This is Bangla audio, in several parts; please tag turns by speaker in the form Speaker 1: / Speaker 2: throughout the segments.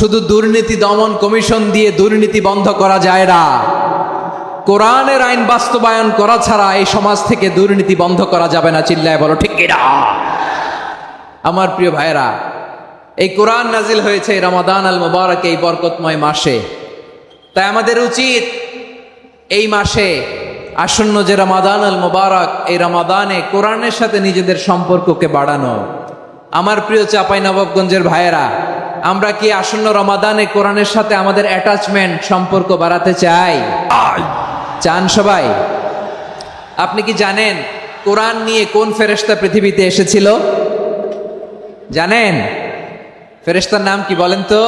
Speaker 1: শুধু দুর্নীতি দমন কমিশন দিয়ে দুর্নীতি বন্ধ করা যায় না। কোরআনের আইন বাস্তবায়ন করা ছাড়া এই সমাজ থেকে দুর্নীতি বন্ধ করা যাবে না, চিল্লায় বলো, ঠিক কিনা? আমার প্রিয় ভাইরা এই কোরআন নাজিল হয়েছে রমাদান আল মুবারক এই বরকতময় মাসে। তাই আমাদের উচিত এই মাসে আসন্ন যে রমাদান আল মুবারক, এই রমাদানে কোরআনের সাথে নিজেদের সম্পর্ককে বাড়ানো। আমার প্রিয় চাপাই নবাবগঞ্জের ভাইয়েরা আমরা কি আসন্ন রমাদানে কোরআনের সাথে আমাদের অ্যাটাচমেন্ট সম্পর্ক বাড়াতে চাই? চান সবাই? আপনি কি জানেন কোরআন নিয়ে কোন ফেরেশতা পৃথিবীতে এসেছিল? জানেন? ফেরেস্তার নাম কি বলেন তো?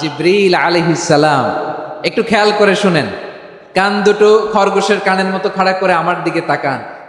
Speaker 1: জিব্রিল আলাইহিসসালাম একটু খেয়াল করে শুনেন। কান দুটো খরগোশের কানের মতো খাড়া করে আমার দিকে তাকান।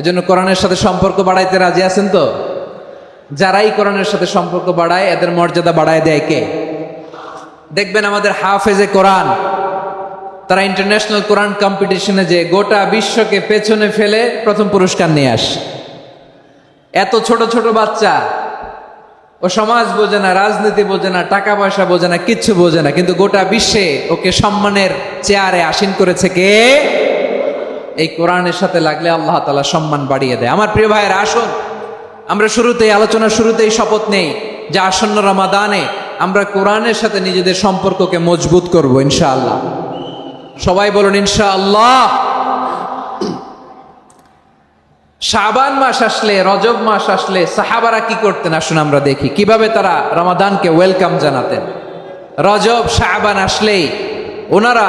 Speaker 1: এজন্য কোরআনের সাথে সম্পর্ক বাড়াইতে রাজি আছেন তো? যারাই কোরআনের সাথে সম্পর্ক বাড়ায়, এদের মর্যাদা বাড়ায় দেয় কে? দেখবেন আমাদের হাফেজে কোরআন, তারা ইন্টারন্যাশনাল কোরআন কম্পিটিশনে যে গোটা বিশ্বকে পেছনে ফেলে প্রথম পুরস্কার নিয়ে আসে। এত ছোট ছোট বাচ্চা, ও সমাজ বোঝে না, রাজনীতি বোঝে না, টাকা পয়সা বোঝে না, কিচ্ছু বোঝে না, কিন্তু গোটা বিশ্বে ওকে সম্মানের চেয়ারে আসীন করেছে কে? এই কোরআনের সাথে লাগলে আল্লাহ তালা সম্মান বাড়িয়ে দেয়। আমার প্রিয় ভাইয়ের, আসুন। আমরা শুরুতেই আলোচনা শুরুতেই শপথ নেই যে আসন্ন রমাদানে আমরা কোরআনের সাথে নিজেদের সম্পর্ককে মজবুত করব, ইনশাআল্লাহ। সবাই বলুন, ইনশাআল্লাহ। শাবান মাস আসলে, রজব মাস আসলে সাহাবারা কি করতেন? আসুন আমরা দেখি। কীভাবে তারা রমাদানকে ওয়েলকাম জানাতেন? রজব, শাবান আসলেই ওনারা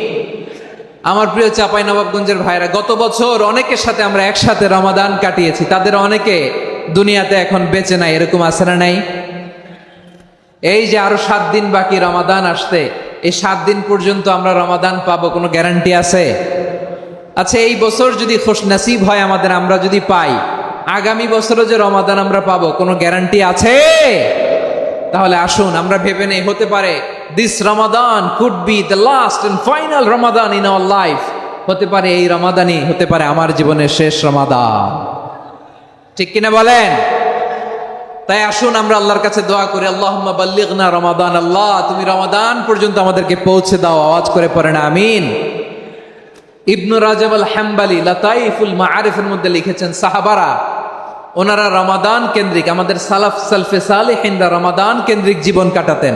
Speaker 1: আমার প্রিয় চাপাই নবাবগঞ্জের ভাইরা, গত বছর অনেকের সাথে আমরা একসাথে রমাদান কাটিয়েছি। তাদের অনেকে দুনিয়াতে এখন বেঁচে নাই, এরকম না নাই? এই যে আরও সাত দিন বাকি রমাদান আসতে এই সাত দিন পর্যন্ত আমরা রমাদান পাবো, কোনো গ্যারান্টি আছে? আচ্ছা এই বছর যদি খোশ নাসিব হয় আমাদের, আমরা যদি পাই, আগামী বছরও যে রমাদান আমরা পাবো, কোনো গ্যারান্টি আছে? তাহলে আসুন, আমরা ভেবে নেই, হতে পারে this Ramadan could be the last and final Ramadan in our life হতে পারে এই রমাদানই হতে পারে আমার জীবনের শেষ রমাদান ঠিক কিনা বলেন? তাই আসুন আমরা আল্লাহর কাছে দোয়া করি আল্লাহ বাল্লিগনা রমাদান আল্লাহ, তুমি রমাদান পর্যন্ত আমাদেরকে পৌঁছে দাও, আওয়াজ করে পড়েন, আমিন। ইবনু রাজাব আল হাম্বালি লাতাইফুল মাআরিফের মধ্যে লিখেছেন, সাহাবারা, ওনারা রমাদান কেন্দ্রিক, আমাদের সালাফ সালফে সালেহিনরা রমাদান কেন্দ্রিক জীবন কাটাতেন।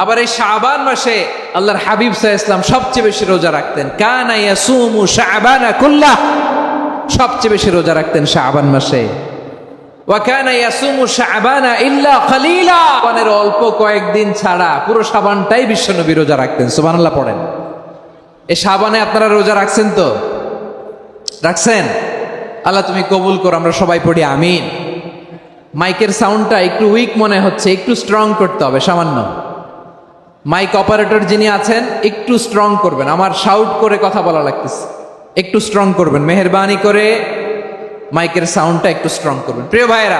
Speaker 1: আবার এই শাবান মাসে আল্লাহর হাবিব সাহা ইসলাম সবচেয়ে বেশি রোজা রাখতেন। কানা ইয়াসুমু শাবানা কুল্লাহ। সবচেয়ে বেশি রোজা রাখতেন শাবান মাসে। অল্প কয়েকদিন ছাড়া পুরো শাবানটাই বিশ্বনবী রোজা রাখতেন। সুবহানাল্লাহ পড়েন। এই শাবানে আপনারা রোজা রাখছেন তো? রাখছেন? আল্লাহ তুমি কবুল করো, আমরা সবাই পড়ি, আমিন। মাইকের সাউন্ডটা একটু উইক মনে হচ্ছে, একটু স্ট্রং করতে হবে, সামান্য। মাইক অপারেটর যিনি আছেন, একটু স্ট্রং করবেন। আমার শাউট করে কথা বলা লাগতেছে। একটু স্ট্রং করবেন। মেহরবানি করে মাইকের সাউন্ডটা একটু স্ট্রং করবেন। প্রিয় ভাইয়েরা,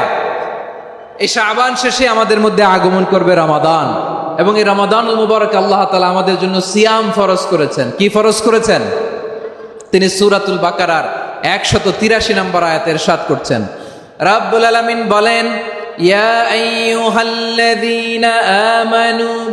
Speaker 1: এই শাবান শেষে আমাদের মধ্যে আগমন করবে রমাদান। এবং এই রমাদান মুবারক আল্লাহ তালা আমাদের জন্য সিয়াম ফরজ করেছেন। কি ফরজ করেছেন? তিনি সুরাতুল বাকারার একশত তিরাশি নম্বর আয়াতের সাত করছেন। রাব্বুল আলামিন বলেন, ইয়া আমানু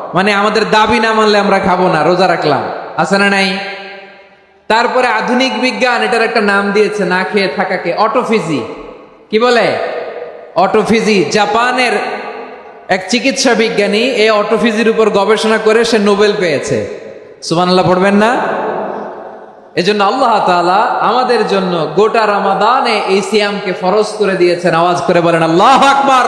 Speaker 1: মানে আমাদের দাবি না মানলে আমরা খাব না, রোজা রাখলাম। আছে না নাই? তারপরে আধুনিক বিজ্ঞান এটার একটা নাম দিয়েছে, না খেয়ে থাকাকে, অটোফিজি। কি বলে? অটোফিজি, জাপানের এক চিকিৎসা বিজ্ঞানী এই অটোফিজির উপর গবেষণা করে সে নোবেল পেয়েছে। সুবহানাল্লাহ, পড়বেন না? এজন্য আল্লাহ তাআলা আমাদের জন্য গোটা রামাদানে এই সিয়ামকে ফরজ করে দিয়েছেন। আওয়াজ করে বলেন, আল্লাহ আকবার!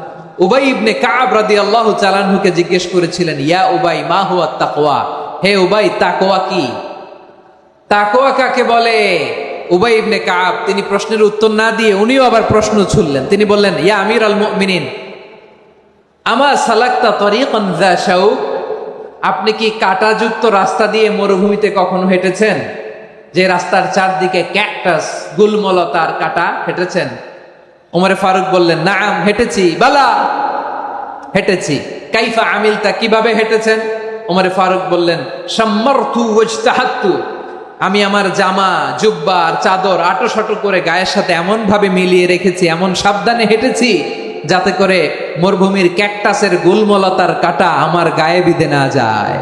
Speaker 1: উবাই ইবনে কাব রাদিয়াল্লাহু তাআলা আনহুকে জিজ্ঞেস করেছিলেন, ইয়া উবাই, মা হুয়া তাকোয়া হে উবাই তাকোয়া কি? তাকোয়া কাকে বলে? উবাই ইবনে কাব, তিনি প্রশ্নের উত্তর না দিয়ে উনিও আবার প্রশ্ন ছুড়লেন। তিনি বললেন, ইয়া আমির আল মুমিনিন, আমা সালাক্তা তরিকান যা শাউক আপনি কি কাঁটাযুক্ত রাস্তা দিয়ে মরুভূমিতে কখনো হেঁটেছেন? যে রাস্তার চারদিকে ক্যাকটাস, গুলমলতার কাটা হেঁটেছেন? ওমরে ফারুক বললেন, নাম, হেঁটেছি। বালা, হেঁটেছি। কাইফা আমিলতা? কীভাবে হেঁটেছেন? ওমরে ফারুক বললেন আমি আমার জামা, জুব্বা আর চাদর আটো সাটো করে গায়ের সাথে এমন ভাবে মিলিয়ে রেখেছি, এমন সাবধানে হেঁটেছি যাতে করে মরুভূমির ক্যাকটাসের গুলমলতার কাটা আমার গায়ে বিধে না যায়।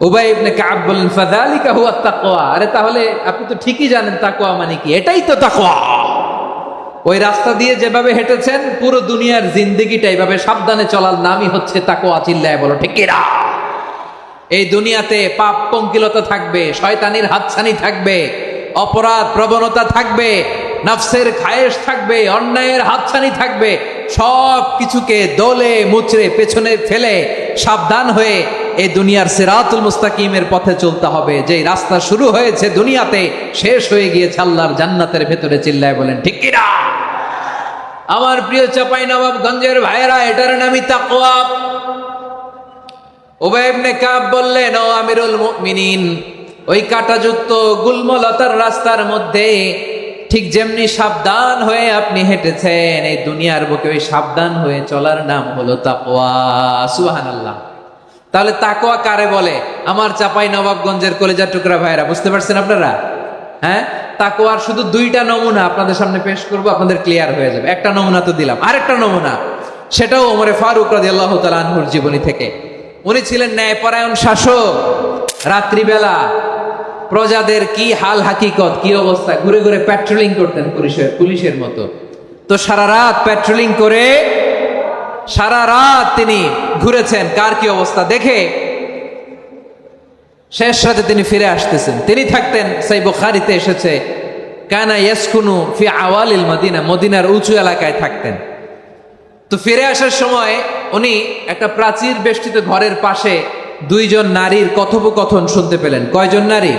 Speaker 1: উবাই কাব বললেন, ফাযালিকা হুয়া তাকওয়া। আরে তাহলে আপনি তো ঠিকই জানেন তাকওয়া মানে কি। এটাই তো তাকওয়া। ওই রাস্তা দিয়ে যেভাবে হেঁটেছেন, পুরো দুনিয়ার জিন্দেগিটা এইভাবে সাবধানে চলার নামই হচ্ছে তাকে চিল্লায় বলো, ঠিক কিনা এই দুনিয়াতে পাপ পঙ্কিলতা থাকবে, শয়তানির হাতছানি থাকবে, অপরাধ প্রবণতা থাকবে, নফসের খায়েশ থাকবে, অন্যায়ের হাতছানি থাকবে, সব কিছুকে দোলে, মুচড়ে, পেছনে ফেলে সাবধান হয়ে এই দুনিয়ার সিরাতুল মুস্তাকিমের পথে চলতে হবে। যে রাস্তা শুরু হয়েছে দুনিয়াতে, শেষ হয়ে গিয়েছে আল্লাহর জান্নাতের ভেতরে, চিল্লায় বলেন, ঠিক কিনা আমার প্রিয় চাপাই নবাবগঞ্জের ভাইরা এটার নামই তাকওয়া। ওবাইবনে কাব বললেন, ও আমিরুল মুমিনিন, ওই কাটাযুক্ত গুলমলতার রাস্তার মধ্যে ঠিক যেমনি সাবধান হয়ে আপনি হেঁটেছেন, এই দুনিয়ার বুকে ওই সাবধান হয়ে চলার নাম হলো তাকওয়া। সুবহানাল্লাহ। তাহলে তাকওয়া কারে বলে? আমার চাপাই নবাবগঞ্জের কলেজার টুকরা ভাইরা বুঝতে পারছেন আপনারা? হ্যাঁ? তাকওয়ার শুধু দুইটা নমুনা আপনাদের সামনে পেশ করব, আপনাদের ক্লিয়ার হয়ে যাবে। একটা নমুনা তো দিলাম। আরেকটা নমুনা, সেটাও ওমরে ফারুক রাদিয়াল্লাহু তাআলা আনহুর জীবনী থেকে। উনি ছিলেন ন্যায়পরায়ণ শাসক। রাত্রিবেলা প্রজাদের কি হাল হাকিকত, কি অবস্থা? ঘুরে ঘুরে প্যাট্রোলিং করতেন পুলিশের পুলিশের মতো। তো সারা রাত প্যাট্রোলিং করে সারা রাত তিনি ঘুরেছেন। কার কি অবস্থা? দেখে শেষ রাতে তিনি ফিরে আসতেছেন। তিনি থাকতেন, সেই বুখারিতে এসেছে, কানা ইয়াসকুনু ফি আওয়ালিল মদিনা মদিনার উঁচু এলাকায় থাকতেন। তো ফিরে আসার সময় উনি একটা প্রাচীর বেষ্টিত ঘরের পাশে দুইজন নারীর কথোপকথন শুনতে পেলেন। কয়জন নারী?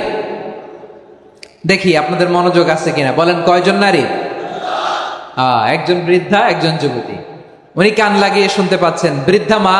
Speaker 1: দেখি, আপনাদের মনোযোগ আছে কিনা। বলেন, কয়জন নারী? একজন বৃদ্ধা, একজন যুবতী। উনি কান লাগিয়ে শুনতে পাচ্ছেন, বৃদ্ধা মা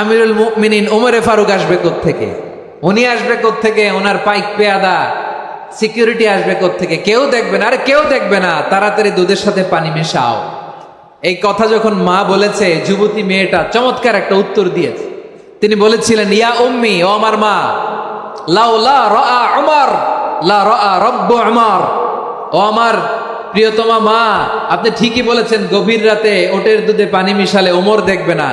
Speaker 1: আমিরুল মুমিনিন ওমরে ফারুক আসবে থেকে উনি আসবে থেকে ওনার পাইক পেয়াদা, সিকিউরিটি আসবে থেকে কেউ দেখবে না, আরে কেউ দেখবে না। তাড়াতাড়ি দুধের সাথে পানি মেশাও। এই কথা যখন মা বলেছে, যুবতী মেয়েটা চমৎকার একটা উত্তর দিয়েছে। তিনি বলেছিলেন, ইয়া উম্মি, ও আমার মা, লাউ লা রা উমর, লা রা রব্ব উমর। ও আমার প্রিয়তমা মা, আপনি ঠিকই বলেছেন, গভীর রাতে ওটের দুধে পানি মিশালে ওমর দেখবে না।